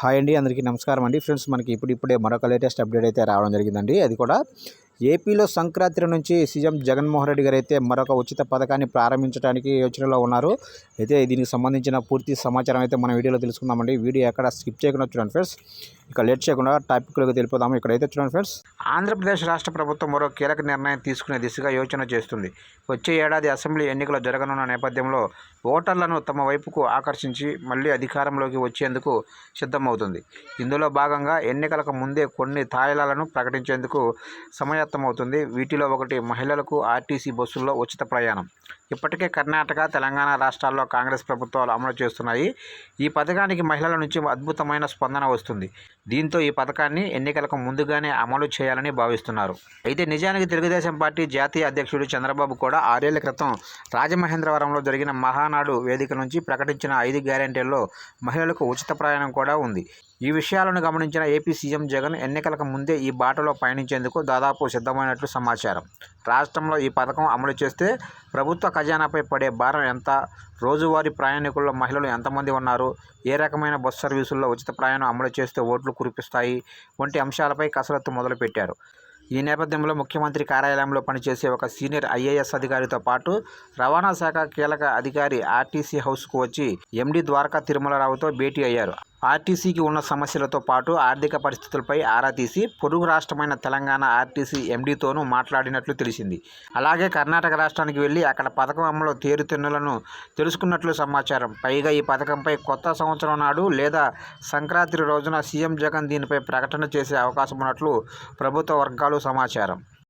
Hi అండి అందరికీ నమస్కారం అండి. ఫ్రెండ్స్ మనకి ఇప్పుడు ఇప్పుడే మరొక లేటెస్ట్ అప్డేట్ అయితే రావడం జరిగిందండి. అది కూడా ఏపీలో సంక్రాంతి నుంచి సీఎం జగన్మోహన్ రెడ్డి గారు అయితే మరొక ఉచిత పథకాన్ని ప్రారంభించడానికి యోచనలో ఉన్నారు. అయితే దీనికి సంబంధించిన పూర్తి సమాచారం అయితే మన వీడియోలో తెలుసుకుందామండి. వీడియో ఎక్కడ స్కిప్ చేయకుండా చూడండి ఫ్రెండ్స్. ఇక లేట్ చేయకుండా టాపిక్లోకి తెలిపోదాము ఇక్కడైతే చూడండి ఫ్రెండ్స్ ఆంధ్రప్రదేశ్ రాష్ట్ర ప్రభుత్వం మరో కీలక నిర్ణయం తీసుకునే దిశగా యోచన చేస్తుంది. వచ్చే ఏడాది అసెంబ్లీ ఎన్నికలు జరగనున్న నేపథ్యంలో ఓటర్లను తమ వైపుకు ఆకర్షించి మళ్ళీ అధికారంలోకి వచ్చేందుకు సిద్ధమవుతుంది. ఇందులో భాగంగా ఎన్నికలకు ముందే కొన్ని తాయిలాలను ప్రకటించేందుకు సమయత్తమవుతుంది. వీటిలో ఒకటి మహిళలకు ఆర్టీసీ బస్సుల్లో ఉచిత ప్రయాణం. ఇప్పటికే కర్ణాటక తెలంగాణ రాష్ట్రాల్లో కాంగ్రెస్ ప్రభుత్వాలు అమలు చేస్తున్నాయి. ఈ పథకానికి మహిళల నుంచి అద్భుతమైన స్పందన వస్తుంది. దీంతో ఈ పథకాన్ని ఎన్నికలకు ముందుగానే అమలు చేయాలని భావిస్తున్నారు. అయితే నిజానికి తెలుగుదేశం పార్టీ జాతీయ అధ్యక్షుడు చంద్రబాబు కూడా ఆరేళ్ళ క్రితం రాజమహేంద్రవరంలో జరిగిన మహానాడు వేదిక నుంచి ప్రకటించిన ఐదు గ్యారెంటీల్లో మహిళలకు ఉచిత ప్రయాణం కూడా ఉంది. ఈ విషయాలను గమనించిన ఏపీ సీఎం జగన్ ఎన్నికలకు ముందే ఈ బాటలో పయనించేందుకు దాదాపు సిద్ధమైనట్లు సమాచారం. రాష్ట్రంలో ఈ పథకం అమలు చేస్తే ప్రభుత్వ ఖజానాపై పడే భారం ఎంత? రోజువారీ ప్రయాణికుల్లో మహిళలు ఎంతమంది ఉన్నారు? ఏ రకమైన బస్సు సర్వీసుల్లో ఉచిత ప్రయాణం అమలు చేస్తే ఓట్లు కురిపిస్తాయి? వంటి అంశాలపై కసరత్తు మొదలుపెట్టారు. ఈ నేపథ్యంలో ముఖ్యమంత్రి కార్యాలయంలో పనిచేసే ఒక సీనియర్ ఐఏఎస్ అధికారితో పాటు రవాణా శాఖ కీలక అధికారి ఆర్టీసీ హౌస్కు వచ్చి ఎండీ ద్వారకా తిరుమలరావుతో భేటీ అయ్యారు. ఆర్టీసీకి ఉన్న సమస్యలతో పాటు ఆర్థిక పరిస్థితులపై ఆరా తీసి పొరుగు రాష్ట్రమైన తెలంగాణ ఆర్టీసీ ఎండీతోనూ మాట్లాడినట్లు తెలిసింది. అలాగే కర్ణాటక రాష్ట్రానికి వెళ్ళి అక్కడ పథకం అమలు తేరుతెన్నులను తెలుసుకున్నట్లు సమాచారం. పైగా ఈ పథకంపై కొత్త సంవత్సరం నాడు లేదా సంక్రాంతి రోజున సీఎం జగన్ దీనిపై ప్రకటన చేసే అవకాశం ఉన్నట్లు ప్రభుత్వ వర్గాలు సమాచారం.